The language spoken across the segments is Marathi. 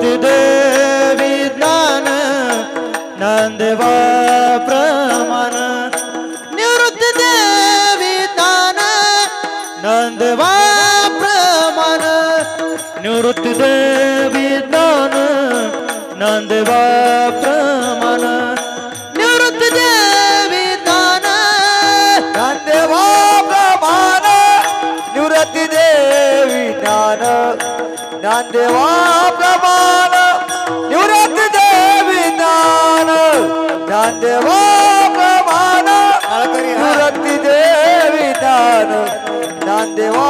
निवृत्ती देवी ज्ञान नांदेवा प्रमाण. निवृत्ती देवी ज्ञान नांदेवा प्रमाण. निवृत्ती देवी ज्ञान नांदेवा प्रमाण. निवृत्ती देवी ज्ञान नांदेवा प्रमाण. निवृत्ती देवी ज्ञान नांदेवा प्रमाण निवृत्ती देवी ज्ञान नांदेवा प्रमाण निवृत्ती देवी ज्ञान नांदेवा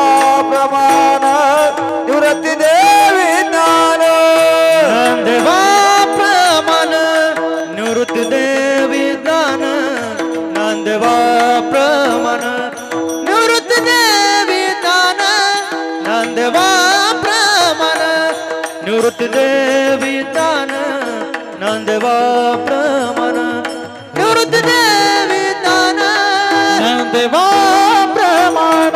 प्रमाण निवृत्ती देव निवृत्तदेवी तान नंदवा प्रमन निवृत्तदेवी तान नंदवा प्रमाण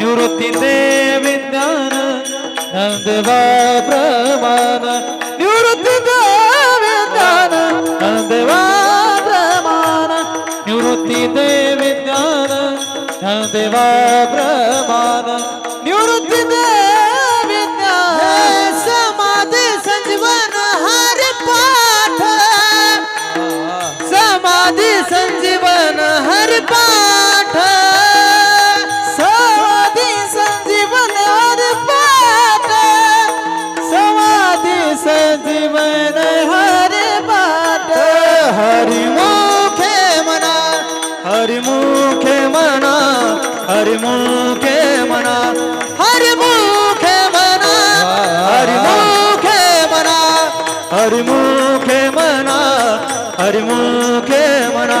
निवृत्तिदेवी ज्ञान नंदवा प्रमाण निवृत्तिदेवी ज्ञान नंदवा प्रमाण निवृत्तिदेवी ज्ञान नंदवा प्रमाण हरिमुखे मना हरिमुखे मना हरिमुखे मना। हरिमुखे मना हरिमुखे मना।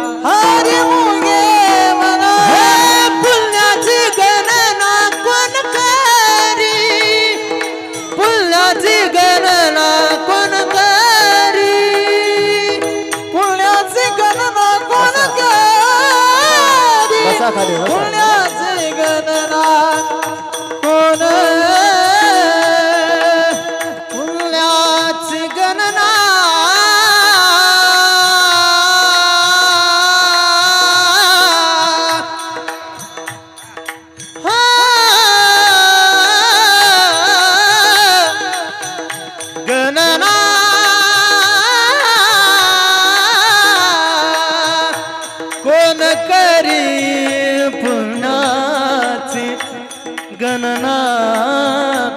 गणना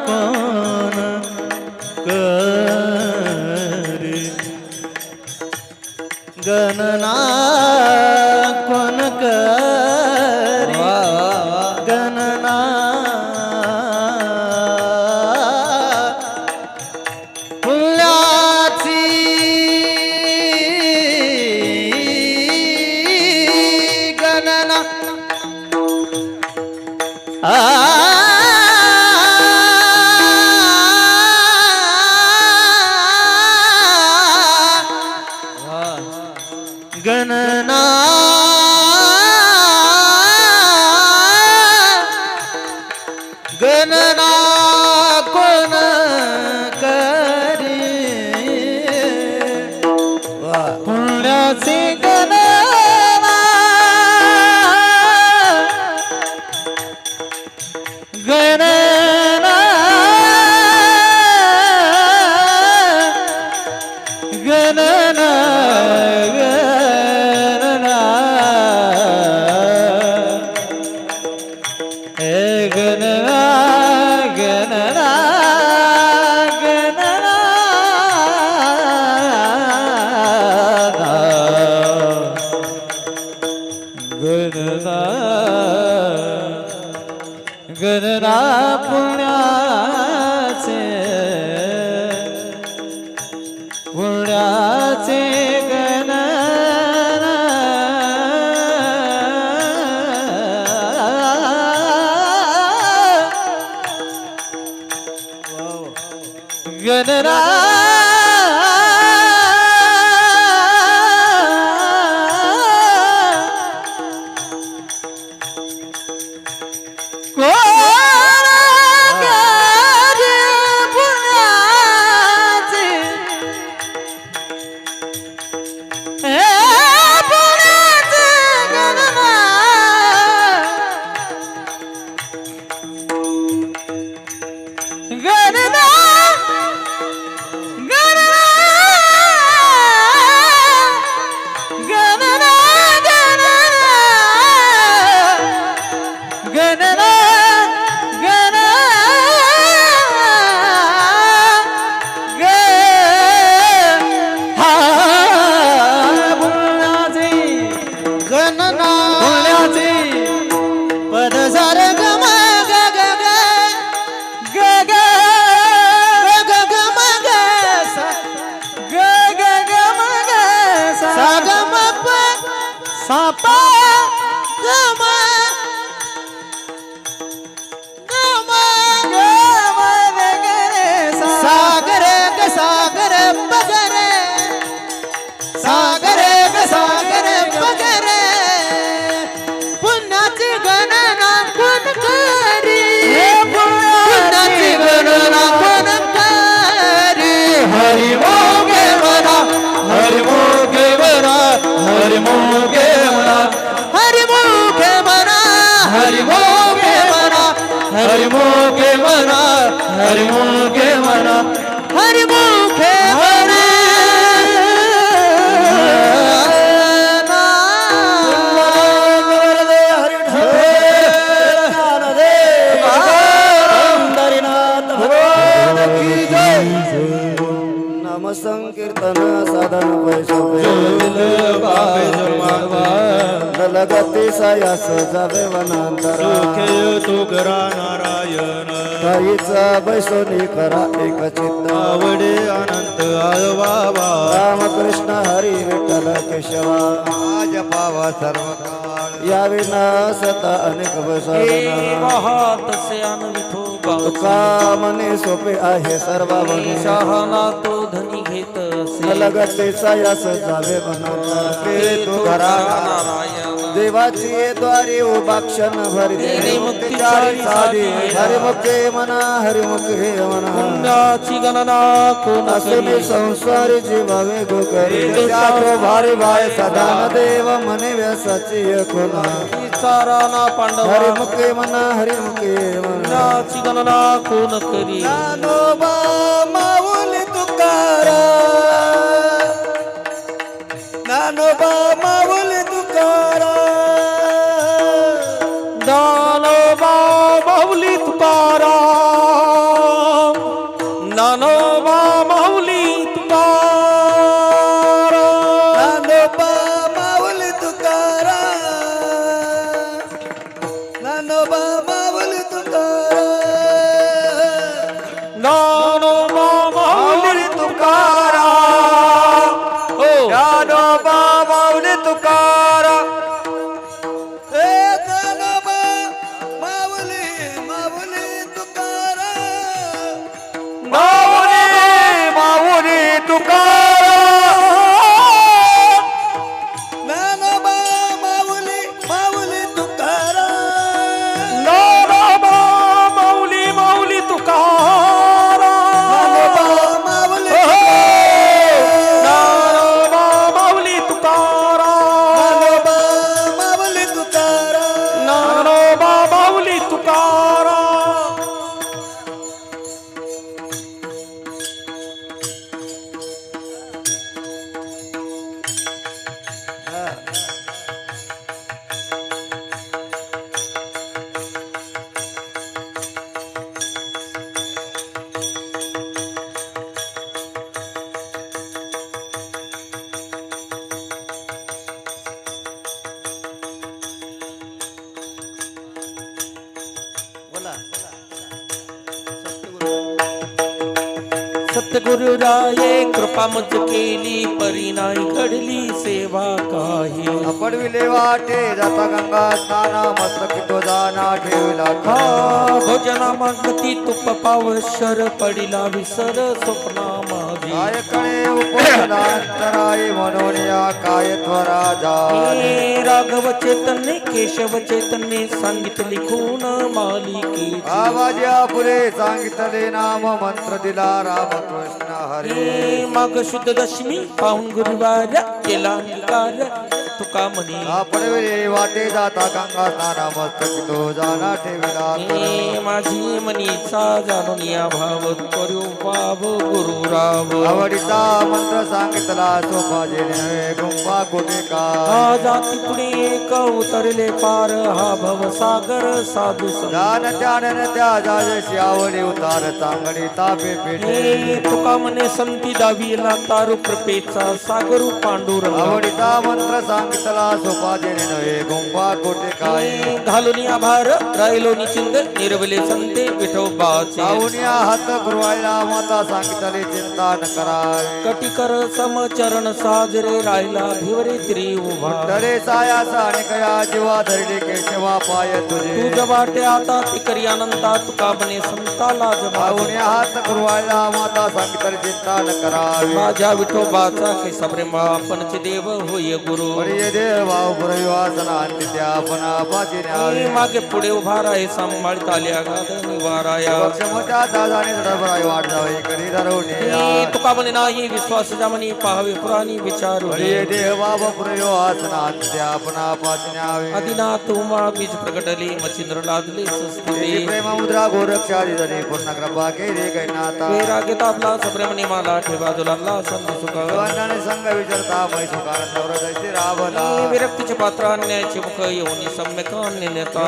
कोण करी? गणना कोण करी? गणना फुलाची गणना. आ. غنى गणना সাপা सायास जावे वनांतरा तुकरा नारायण. काहीचा बैसोनी करा एक चित्त. आवडे अनंत बाबा रामकृष्ण हरी विठ्ठल केशवा. आज पावा सर्व या विनासता अनेक बसवना. सोपे आहे सर्व शहाणा तो धनी घेत असे. लगते सायास जावे वनांतरा तू घरा देवाची द्वारे उभा क्षण भरी साधी. हरिमुखे मना हरिमुखे मना. पुण्याची गणना कोण असुनी संसारी जीवावे गोकरी त्याचो भारी भाय सदान देव मने व्यासाची कोणा चाराना पांडवा. हरिमुखे मना हरिमुखे पुण्याची गणना कोण करी माऊली तुकारा. ज्ञानोबा माऊली बोला. सतगुरु राये कृपा मज केली परी नाही घडली सेवा काही. अपडविले वाटे जाता गंगा स्थाना मस्त तो जाना ठेवला खा भोजना मागती तुप पावशर पडिला विसर स्वप्ना माझी काय कळे उपसला म्हणून या काय त्वरा जाय राघव चैतन्य केशव चैतन्य सांगितली खून मालिके आवाज्या पुरे सांगितले नाम मंत्र दिला रामकृष्ण हरी. माग शुद्ध दशमी पाहून गुरुवार केला तुका म्हणे. आपण विले वाटे जाता गंगा स्नाना मस्तकी तो जाना ठेवला हे माझी मनीचा जाणून या भाव करू भाव गुरु राव आवडीचा मंत्र सांगितला सोपा जेणे गुंफा कोटे का हा जाती पुढे एक उतरले पार हा भव सागर साधू. जान त्यान त्या जाजशी आवडी उतार चांगडी तापे पेटे तुका म्हणे संती दावीला तारू कृपेचा सागरू पांडुरंग. आवडीचा मंत्र सांगितला सोपा जेणे नव्हे गुंफा कोटे काय? घालून आभार राहिलो निचिंद निर्वले संते विठोबाचे सावनिया हात गुरुवायला माता सांगितले चिंता न करावे कटिकर समचरण साजरे राहिला भिवरे त्रि उभा. तरे सायाचा आणि कया जीवा धरली केशवा पाय तुझे. तुझ वाटे आता ती करी अनंता तुका म्हणे संताला जमा सावनिया हात गुरुवायला माता सांगितले चिंता न करावी. माझ्या विठोबाचा के सप्रेम आपणचे देव होय गुरु. प्रिय देव त्या आपण न्यावे हे मागे पुढे उभा राहे सांभाळता क्षमता दादाने वाट जावे धरवणे हे तुका म्हणे नाही विश्वास जामनी पाहावे पुराणी विचारू प्रिय देव अंती त्या आपण आपाची न्यावे आदिना तुमा बीज प्रगटले मच्छिंद्र लादले प्रेम मुद्रा गोरक्षादी जनी पूर्ण कृपा केली कैनाता वैराग्य तापला सप्रेम निमाला ठेवा जुलाला संत सुख। संग विचरता मै हे विरक्तीचे पात्र अन्यायाचे मुख येऊन सम्यक नेता।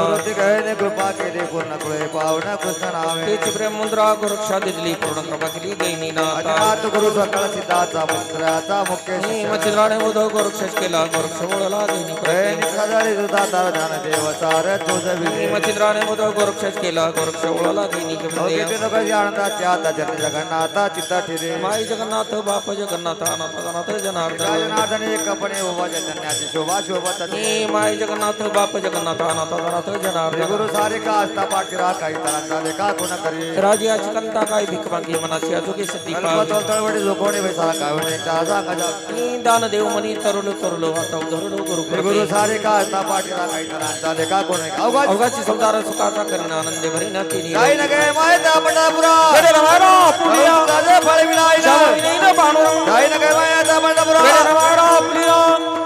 कृपा केली पूर्ण कृळे पावन कृष्ण नावे. तेची प्रेम मुद्रा गोरक्षा दिली पूर्ण कृपा केली गैनी नाता अजिमात गुरु सकळ सिद्धाचा मंत्राचा मुख्य शिष्य. मच्छिंद्राने उद गोरक्षच केला गोरक्ष वळला गैनी प्रेम सदारी सुधा तार ध्यान देव सार तुझ विजय मच्छिंद्राने गोरक्षच केला गोरक्ष वळला गैनी जन जगन्नाथा चित्ता ठिरे. माई जगन्नाथ बाप जगन्नाथ अनाथ जनाथ जनार्दन. उभा शोभा शोभा माई जगन्नाथ बाप जगन्नाथ अनाथ श्री जनार्दन गुरु सारे का असता पाठीरा काही तरांचा लेखा कोण करी? राजाची कंता काय भीक मागे मनाची अजोगे सती कल्प तळतळवडी जोकोणी बैसाला काय त्या सांगा मी दान देव मनी तरुलो तरुलो आता धरुलो गुरु गुरु सारे का असता पाठीरा काही तरांचा लेखा कोण अवघात अवघाची संसार सुखाचा करीन आनंदे भरी ना तिनी काही न काय माहीत पंढरपुरा वेडे रवाडा पुलिया राजे फळ विनायला शावणी न पांडुरंग काही न काय माहीत पंढरपुरा वेडे रवाडा पुलिया